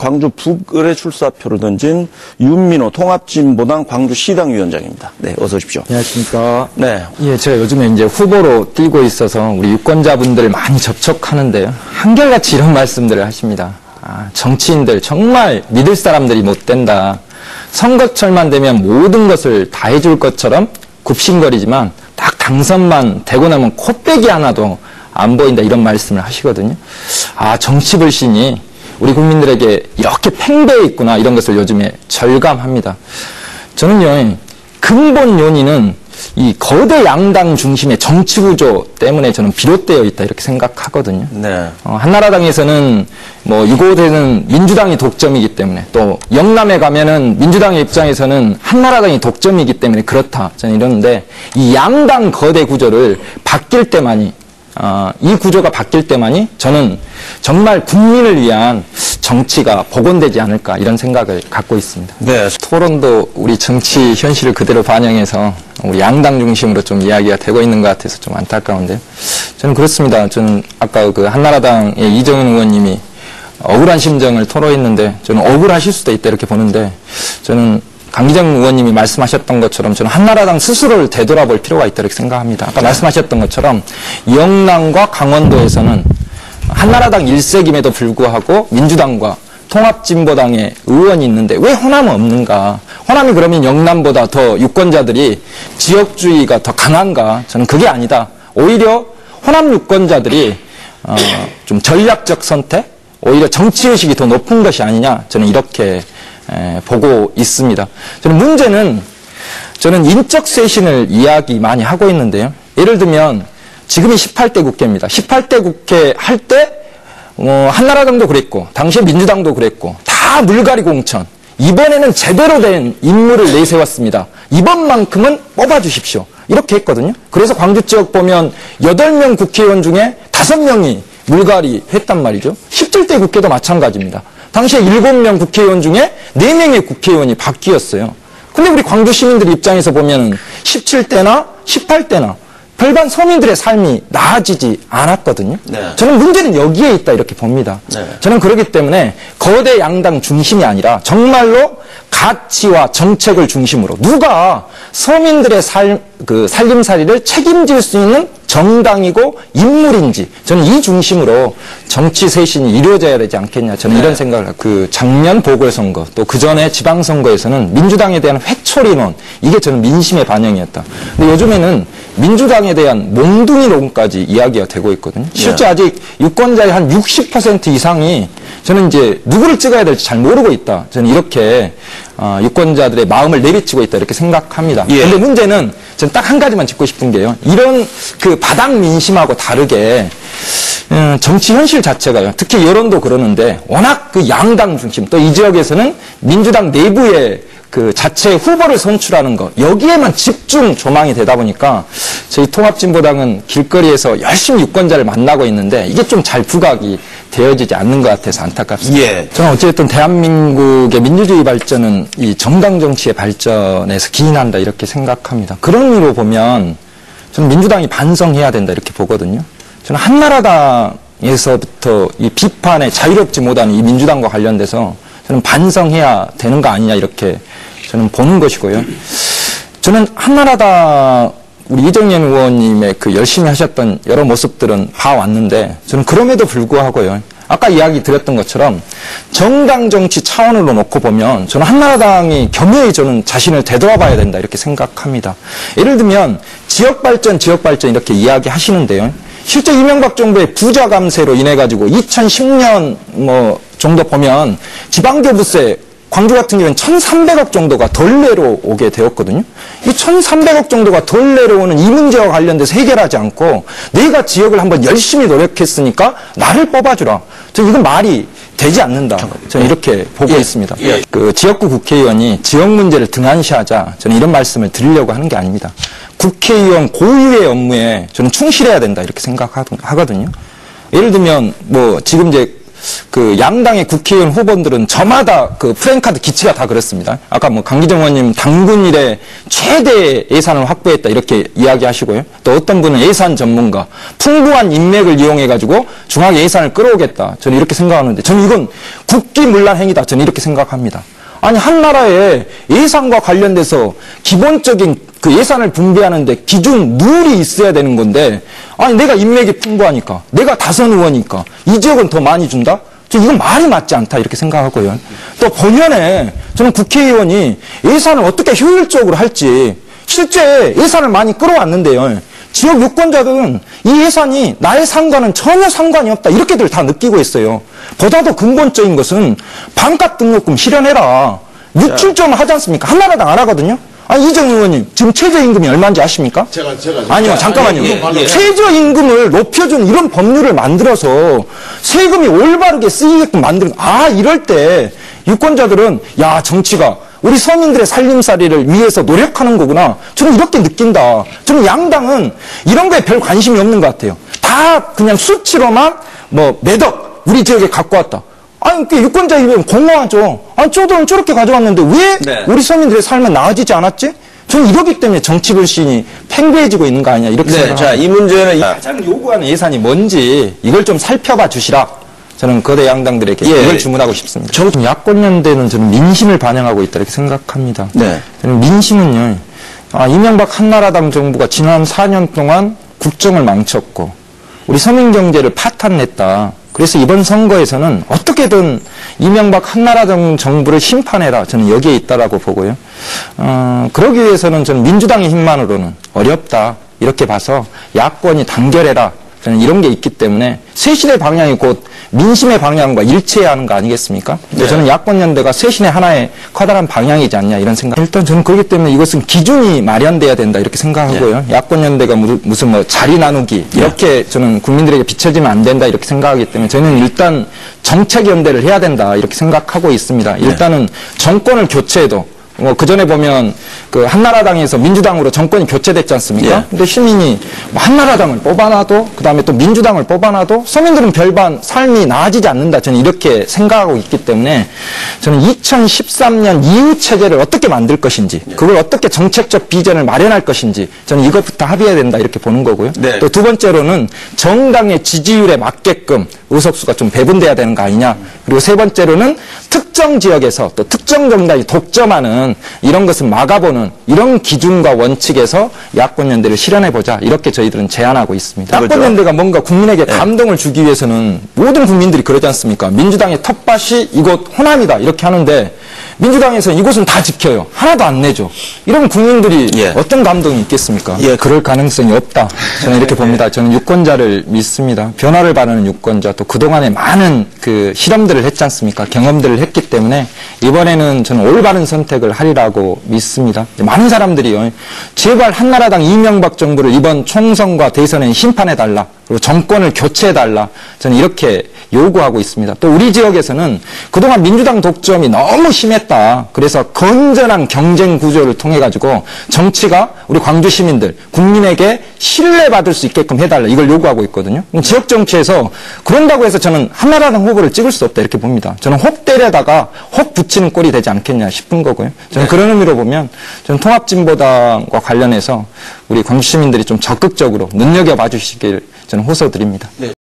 광주 북을의 출사표를 던진 윤민호 통합진보당 광주 시당 위원장입니다. 네, 어서 오십시오. 안녕하십니까. 네. 예, 제가 요즘에 이제 후보로 뛰고 있어서 우리 유권자분들 많이 접촉하는데요. 한결같이 이런 말씀들을 하십니다. 아, 정치인들 정말 믿을 사람들이 못 된다. 선거철만 되면 모든 것을 다 해줄 것처럼 굽신거리지만 딱 당선만 되고 나면 코빼기 하나도 안 보인다 이런 말씀을 하시거든요. 아, 정치 불신이 우리 국민들에게 이렇게 팽배해 있구나 이런 것을 요즘에 절감합니다. 저는요 근본 요인은 이 거대 양당 중심의 정치 구조 때문에 저는 비롯되어 있다 이렇게 생각하거든요. 네. 어, 한나라당에서는 뭐 이곳에는 민주당이 독점이기 때문에 또 영남에 가면은 민주당의 입장에서는 한나라당이 독점이기 때문에 그렇다 저는 이러는데 이 양당 거대 구조를 바뀔 때만이 어, 이 구조가 바뀔 때만이 저는 정말 국민을 위한 정치가 복원되지 않을까 이런 생각을 갖고 있습니다. 네. 토론도 우리 정치 현실을 그대로 반영해서 우리 양당 중심으로 좀 이야기가 되고 있는 것 같아서 좀 안타까운데 저는 그렇습니다. 저는 아까 그 한나라당의 이정은 의원님이 억울한 심정을 토로했는데 저는 억울하실 수도 있다 이렇게 보는데 저는 강기정 의원님이 말씀하셨던 것처럼 저는 한나라당 스스로를 되돌아볼 필요가 있다 이렇게 생각합니다. 아까 말씀하셨던 것처럼 영남과 강원도에서는 한나라당 일색임에도 불구하고 민주당과 통합진보당의 의원이 있는데 왜 호남은 없는가? 호남이 그러면 영남보다 더 유권자들이 지역주의가 더 강한가? 저는 그게 아니다. 오히려 호남 유권자들이 어, 좀 전략적 선택, 오히려 정치의식이 더 높은 것이 아니냐? 저는 이렇게 에, 보고 있습니다. 저는 문제는 저는 인적 쇄신을 이야기 많이 하고 있는데요. 예를 들면 지금이 18대 국회입니다. 18대 국회 할때 어, 한나라당도 그랬고 당시에 민주당도 그랬고 다 물갈이 공천. 이번에는 제대로 된 인물을 내세웠습니다. 이번만큼은 뽑아주십시오. 이렇게 했거든요. 그래서 광주 지역 보면 8명 국회의원 중에 5명이 물갈이 했단 말이죠. 17대 국회도 마찬가지입니다. 당시에 7명 국회의원 중에 4명의 국회의원이 바뀌었어요. 근데 우리 광주 시민들 입장에서 보면 17대나 18대나 별반 서민들의 삶이 나아지지 않았거든요. 네. 저는 문제는 여기에 있다 이렇게 봅니다. 네. 저는 그렇기 때문에 거대 양당 중심이 아니라 정말로 가치와 정책을 중심으로 누가 서민들의 살, 그 살림살이를 책임질 수 있는 정당이고 인물인지 저는 이 중심으로 정치 쇄신이 이루어져야 되지 않겠냐 저는 네. 이런 생각을 하고 그 작년 보궐선거 또 그 전에 지방선거에서는 민주당에 대한 회초리론 이게 저는 민심의 반영이었다. 근데 요즘에는 민주당에 대한 몽둥이론까지 이야기가 되고 있거든요. 실제 네. 아직 유권자의 한 60% 이상이 저는 이제 누구를 찍어야 될지 잘 모르고 있다. 저는 이렇게 어, 유권자들의 마음을 내비치고 있다 이렇게 생각합니다. 예. 근데 문제는 저는 딱 한 가지만 짚고 싶은 게요. 이런 그 바닥 민심하고 다르게 음, 정치 현실 자체가요. 특히 여론도 그러는데 워낙 그 양당 중심 또 이 지역에서는 민주당 내부의 그 자체 후보를 선출하는 것 여기에만 집중 조망이 되다 보니까 저희 통합진보당은 길거리에서 열심히 유권자를 만나고 있는데 이게 좀 잘 부각이 되어지지 않는 것 같아서 안타깝습니다. 예. 저는 어쨌든 대한민국의 민주주의 발전은 이 정당 정치의 발전에서 기인한다 이렇게 생각합니다. 그런 의미로 보면 저는 민주당이 반성해야 된다 이렇게 보거든요. 저는 한나라당에서부터 이 비판에 자유롭지 못한 이 민주당과 관련돼서 저는 반성해야 되는 거 아니냐 이렇게 저는 보는 것이고요. 저는 한나라당 우리 이정현 의원님의 그 열심히 하셨던 여러 모습들은 봐왔는데 저는 그럼에도 불구하고요. 아까 이야기 드렸던 것처럼 정당 정치 차원으로 놓고 보면 저는 한나라당이 겸허히 저는 자신을 되돌아봐야 된다 이렇게 생각합니다. 예를 들면 지역 발전, 지역 발전 이렇게 이야기 하시는데요. 실제 이명박 정부의 부자 감세로 인해 가지고 2010년 뭐 정도 보면 지방교부세 광주 같은 경우는 1,300억 정도가 덜 내려오게 되었거든요. 이 1,300억 정도가 덜 내려오는 이 문제와 관련돼서 해결하지 않고 내가 지역을 한번 열심히 노력했으니까 나를 뽑아주라. 저 이건 말이 되지 않는다. 저는 이렇게 보고 있습니다. 예. 그 지역구 국회의원이 지역 문제를 등한시하자 저는 이런 말씀을 드리려고 하는 게 아닙니다. 국회의원 고유의 업무에 저는 충실해야 된다 이렇게 생각하거든요. 예를 들면 뭐 지금 이제 그 양당의 국회의원 후보들은 저마다 그 프랭카드 기치가 다 그렇습니다. 아까 뭐 강기정 의원님 당군 일에 최대 예산을 확보했다 이렇게 이야기하시고요. 또 어떤 분은 예산 전문가 풍부한 인맥을 이용해 가지고 중앙 예산을 끌어오겠다. 저는 이렇게 생각하는데 저는 이건 국기문란 행위다. 저는 이렇게 생각합니다. 아니 한 나라의 예산과 관련돼서 기본적인 그 예산을 분배하는데 기준 룰이 있어야 되는 건데 아니 내가 인맥이 풍부하니까 내가 다선 의원이니까 이 지역은 더 많이 준다? 저 이건 말이 맞지 않다 이렇게 생각하고요. 또 본연에 저는 국회의원이 예산을 어떻게 효율적으로 할지 실제 예산을 많이 끌어왔는데요. 지역 유권자들은 이 예산이 나의 상관은 전혀 상관이 없다. 이렇게들 다 느끼고 있어요. 보다 더 근본적인 것은 반값 등록금 실현해라. 6, 7점 하지 않습니까? 한나라당 안 하거든요. 아니, 이정 의원님, 지금 최저임금이 얼마인지 아십니까? 제가 제가 아니요, 잠깐만요. 예, 예, 예. 최저임금을 높여준 이런 법률을 만들어서 세금이 올바르게 쓰이게끔 만드는, 아, 이럴 때 유권자들은, 야, 정치가 우리 서민들의 살림살이를 위해서 노력하는 거구나. 저는 이렇게 느낀다. 저는 양당은 이런 거에 별 관심이 없는 것 같아요. 다 그냥 수치로만 뭐 매덕 우리 지역에 갖고 왔다. 아니, 그 유권자이면 공허하죠. 아니, 저들은 저렇게 가져왔는데 왜 네. 우리 서민들의 삶은 나아지지 않았지? 저는 이러기 때문에 정치 불신이 팽배해지고 있는 거 아니냐 이렇게 네, 생각합니다. 자, 이 문제는 가장 요구하는 예산이 뭔지 이걸 좀 살펴봐 주시라. 저는 거대 양당들에게 예. 이걸 주문하고 싶습니다. 저 야권 연대는 저는 민심을 반영하고 있다 이렇게 생각합니다. 네. 저는 민심은요. 아, 이명박 한나라당 정부가 지난 4년 동안 국정을 망쳤고 우리 서민 경제를 파탄냈다. 그래서 이번 선거에서는 어떻게든 이명박 한나라당 정부를 심판해라. 저는 여기에 있다라고 보고요. 어, 그러기 위해서는 저는 민주당의 힘만으로는 어렵다. 이렇게 봐서 야권이 단결해라. 저는 이런 게 있기 때문에 쇄신의 방향이 곧 민심의 방향과 일치해야 하는 거 아니겠습니까? 네. 저는 야권 연대가 쇄신의 하나의 커다란 방향이지 않냐 이런 생각. 일단 저는 그렇기 때문에 이것은 기준이 마련돼야 된다 이렇게 생각하고요. 야권 연대가 무- 무슨 뭐 자리 나누기 이렇게 저는 국민들에게 비춰지면 안 된다 이렇게 생각하기 때문에 저는 일단 정책 연대를 해야 된다 이렇게 생각하고 있습니다. 일단은 정권을 교체해도 뭐 그 전에 보면 그 한나라당에서 민주당으로 정권이 교체됐지 않습니까? 예. 근데 시민이 뭐 한나라당을 뽑아놔도 그다음에 또 민주당을 뽑아놔도 서민들은 별반 삶이 나아지지 않는다. 저는 이렇게 생각하고 있기 때문에 저는 2013년 이후 체제를 어떻게 만들 것인지 그걸 어떻게 정책적 비전을 마련할 것인지 저는 이것부터 합의해야 된다 이렇게 보는 거고요. 네. 또 두 번째로는 정당의 지지율에 맞게끔 의석수가 좀 배분돼야 되는 거 아니냐. 그리고 세 번째로는 특정 지역에서 또 특정 정당이 독점하는 이런 것을 막아보는 이런 기준과 원칙에서 야권 연대를 실현해 보자 이렇게 저희들은 제안하고 있습니다. 그렇죠. 야권 연대가 뭔가 국민에게 감동을 주기 위해서는 모든 국민들이 그러지 않습니까? 민주당의 텃밭이 이곳 호남이다 이렇게 하는데 민주당에서 이곳은 다 지켜요. 하나도 안 내죠. 이러면 국민들이 예. 어떤 감동이 있겠습니까? 예. 그럴 가능성이 없다. 저는 이렇게 봅니다. 저는 유권자를 믿습니다. 변화를 바라는 유권자 또 그동안에 많은 그 실험들을 했지 않습니까? 경험들을 했기 때문에 이번에는 저는 올바른 선택을 하리라고 믿습니다. 많은 사람들이요. 제발 한나라당 이명박 정부를 이번 총선과 대선에 심판해달라. 그리고 정권을 교체해달라. 저는 이렇게 요구하고 있습니다. 또 우리 지역에서는 그동안 민주당 독점이 너무 심했다. 그래서 건전한 경쟁 구조를 통해 가지고 정치가 우리 광주 시민들, 국민에게 신뢰받을 수 있게끔 해달라. 이걸 요구하고 있거든요. 지역 정치에서 그런다고 해서 저는 한나라당 후보를 찍을 수 없다. 이렇게 봅니다. 저는 혹 때려다가 혹 붙이는 꼴이 되지 않겠냐 싶은 거고요. 저는 그런 의미로 보면 저는 통합진보당과 관련해서 우리 광주 시민들이 좀 적극적으로 눈여겨봐 주시길 저는 호소드립니다.